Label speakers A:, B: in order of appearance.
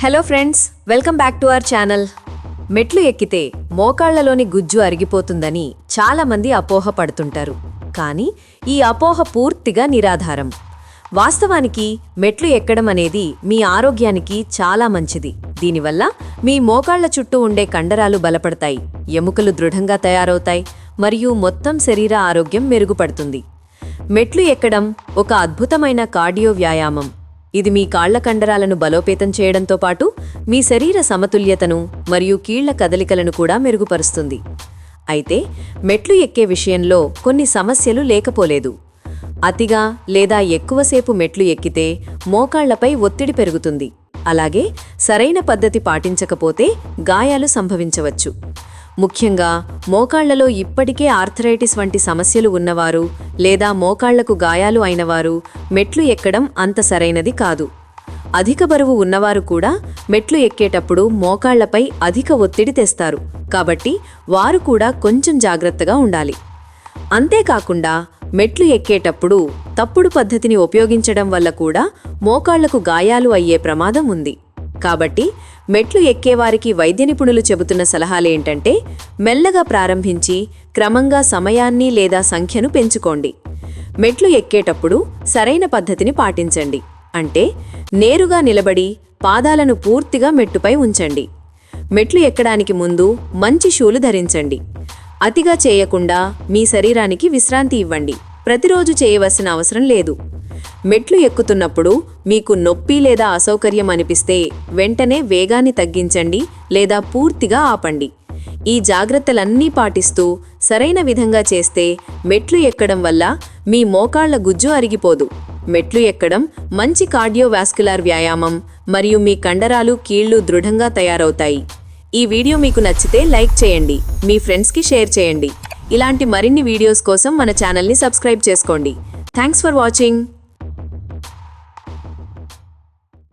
A: Hello friends welcome back to our channel మెట్లు ఎక్కితే మోకాళ్ళలోని గుజ్జు అరిగిపోతుందని చాలామంది అపోహ పడుతుంటారు. కానీ ఈ అపోహ పూర్తిగా నిరాధారం. వాస్తవానికి మెట్లు ఎక్కడం అనేది మీ ఆరోగ్యానికి చాలా మంచిది. దీనివల్ల మీ మోకాళ్ళ చుట్టూ ఉండే కండరాలు బలపడతాయి ఎముకలు దృఢంగా తయారవుతాయి మరియు మొత్తం శరీర ఆరోగ్యం మెరుగుపడుతుంది. మెట్లు ఎక్కడం ఒక అద్భుతమైన కార్డియో వ్యాయామం. ఇది మీ కాళ్ళ కండరాలను బలోపేతం చేయడంతో పాటు మీ శరీర సమతుల్యతను మరియు కీళ్ళ కదలికలను కూడా మెరుగుపరుస్తుంది. అయితే మెట్లు ఎక్కే విషయంలో కొన్ని సమస్యలు లేకపోలేదు. అతిగా లేదా ఎక్కువసేపు మెట్లు ఎక్కితే మోకాళ్ళపై ఒత్తిడి పెరుగుతుంది. అలాగే సరైన పద్ధతి పాటించకపోతే గాయాలు సంభవించవచ్చు. ముఖ్యంగా మోకాళ్ళలో ఇప్పటికే ఆర్థరైటిస్ వంటి సమస్యలు ఉన్నవారు లేదా మోకాళ్ళకు గాయాలు అయినవారు మెట్లు ఎక్కడం అంత సరైనది కాదు. అధిక బరువు ఉన్నవారు కూడా మెట్లు ఎక్కేటప్పుడు మోకాళ్ళపై అధిక ఒత్తిడి తెస్తారు. కాబట్టి వారు కూడా కొంచెం జాగ్రత్తగా ఉండాలి. అంతేకాకుండా మెట్లు ఎక్కేటప్పుడు తప్పుడు పద్ధతిని ఉపయోగించడం వల్ల కూడా మోకాళ్ళకు గాయాలు అయ్యే ప్రమాదం ఉంది. కాబట్టి మెట్లు ఎక్కేవారికి వైద్య నిపుణులు చెబుతున్న సలహాలేంటంటే మెల్లగా ప్రారంభించి క్రమంగా సమయాన్ని లేదా సంఖ్యను పెంచుకోండి. మెట్లు ఎక్కేటప్పుడు సరైన పద్ధతిని పాటించండి. అంటే నేరుగా నిలబడి పాదాలను పూర్తిగా మెట్టుపై ఉంచండి. మెట్లు ఎక్కడానికి ముందు మంచి షూలు ధరించండి. అతిగా చేయకుండా మీ శరీరానికి విశ్రాంతి ఇవ్వండి. ప్రతిరోజు చేయవలసిన అవసరం లేదు. మెట్లు ఎక్కుతున్నప్పుడు మీకు నొప్పి లేదా అసౌకర్యం అనిపిస్తే వెంటనే వేగాన్ని తగ్గించండి లేదా పూర్తిగా ఆపండి. ఈ జాగ్రత్తలన్నీ పాటిస్తూ సరైన విధంగా చేస్తే మెట్లు ఎక్కడం వల్ల మీ మోకాళ్ళ గుజ్జు అరిగిపోదు. మెట్లు ఎక్కడం మంచి కార్డియోవాస్కులార్ వ్యాయామం మరియు మీ కండరాలు కీళ్ళు దృఢంగా తయారవుతాయి. ఈ వీడియో మీకు నచ్చితే లైక్ చేయండి మీ ఫ్రెండ్స్కి షేర్ చేయండి. ఇలాంటి మరిన్ని వీడియోస్ కోసం మన ఛానల్ని సబ్స్క్రైబ్ చేసుకోండి. Thanks for watching.